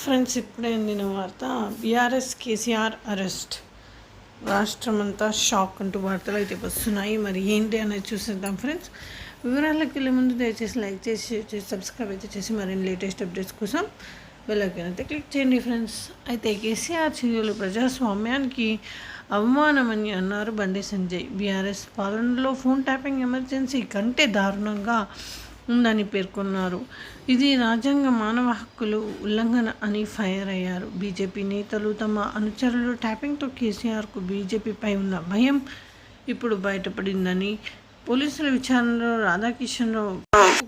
Friends ఇప్పుడే అందిన వార్త బీఆర్ఎస్ కేసీఆర్ అరెస్ట్. రాష్ట్రమంతా షాక్ అంటూ వార్తలు అయితే వస్తున్నాయి. మరి ఏంటి అనేది చూసేద్దాం ఫ్రెండ్స్. వివరాలకు వెళ్ళే ముందు దయచేసి లైక్ చేసి సబ్స్క్రైబ్ అయితే చేసి మరిన్ని లేటెస్ట్ అప్డేట్స్ కోసం వెళ్ళకైనా క్లిక్ చేయండి ఫ్రెండ్స్. అయితే కేసీఆర్ చర్యలు ప్రజాస్వామ్యానికి అవమానమని అన్నారు బండి సంజయ్. బీఆర్ఎస్ పాలనలో ఫోన్ ట్యాపింగ్ ఎమర్జెన్సీ కంటే దారుణంగా ఉందని పేర్కొన్నారు. ఇది రాజ్యాంగ మానవ హక్కులు ఉల్లంఘన అని ఫైర్ అయ్యారు. బీజేపీ నేతలు తమ అనుచరులు ట్యాపింగ్తో కేసీఆర్కు బీజేపీపై ఉన్న భయం ఇప్పుడు బయటపడిందని పోలీసుల విచారణలో రాధాకిషన్రావు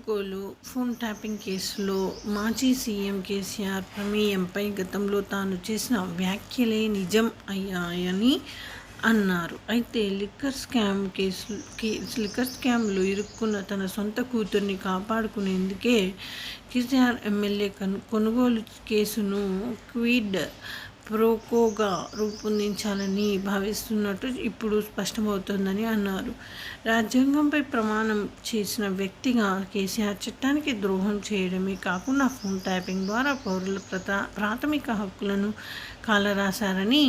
కోలు ఫోన్ ట్యాపింగ్ కేసులో మాజీ సీఎం కేసీఆర్ ప్రమేయంపై గతంలో తాను చేసిన వ్యాఖ్యలే నిజం అయ్యాయని అన్నారు. అయితే లిక్కర్ స్కామ్ కేసు లిక్కర్ స్కామ్లో ఇరుక్కున్న తన సొంత కూతుర్ని కాపాడుకునేందుకే కేసీఆర్ ఎమ్మెల్యే కొనుగోలు కేసును క్విడ్ ప్రోకోగా రూపొందించాలని భావిస్తున్నట్టు ఇప్పుడు స్పష్టమవుతోందని అన్నారు. రాజ్యాంగంపై ప్రమాణం చేసిన వ్యక్తిగా కేసీఆర్ చట్టానికి ద్రోహం చేయడమే కాకుండా ఫోన్ ట్యాపింగ్ ద్వారా పౌరుల ప్రాథమిక హక్కులను కాలరాశారని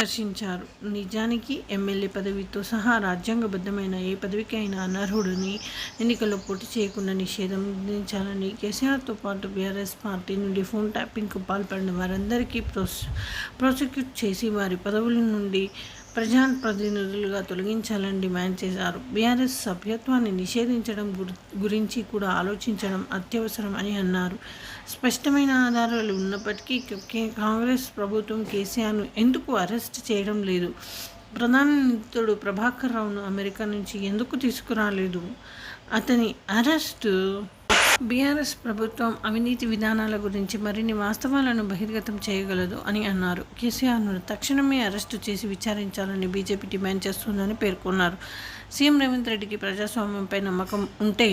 విమర్శించారు నిజానికి ఎమ్మెల్యే పదవితో సహా రాజ్యాంగబద్ధమైన ఏ పదవికి అయినా అనర్హుడిని ఎన్నికల్లో పోటీ చేయకుండా నిషేధం విధించాలని కేసీఆర్తో పాటు బీఆర్ఎస్ పార్టీ నుండి ఫోన్ ట్యాపింగ్కు పాల్పడిన వారందరికీ ప్రోస్ ప్రాసిక్యూట్ చేసి వారి పదవుల నుండి ప్రజాప్రతినిధులుగా తొలగించాలని డిమాండ్ చేశారు. బీఆర్ఎస్ సభ్యత్వాన్ని నిషేధించడం గురించి కూడా ఆలోచించడం అత్యవసరం అని అన్నారు. స్పష్టమైన ఆధారాలు ఉన్నప్పటికీ కాంగ్రెస్ ప్రభుత్వం కేసీఆర్ను ఎందుకు అరెస్ట్ చేయడం లేదు? ప్రధాని నిందితుడు ప్రభాకర్ రావును అమెరికా నుంచి ఎందుకు తీసుకురాలేదు? అతని అరెస్టు బీఆర్ఎస్ ప్రభుత్వం అవినీతి విధానాల గురించి మరిన్ని వాస్తవాలను బహిర్గతం చేయగలదు అని అన్నారు. కేసీఆర్ను తక్షణమే అరెస్టు చేసి విచారించాలని బీజేపీ డిమాండ్ చేస్తుందని పేర్కొన్నారు. సీఎం రేవంత్ రెడ్డికి ప్రజాస్వామ్యంపై నమ్మకం ఉంటే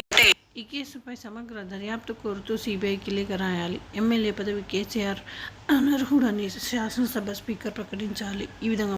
ఈ కేసుపై సమగ్ర దర్యాప్తు కోరుతూ సిబిఐకి లేఖ రాయాలి. ఎమ్మెల్యే పదవి కేసీఆర్ అనర్హుడని శాసనసభ స్పీకర్ ప్రకటించాలి. ఈ విధంగా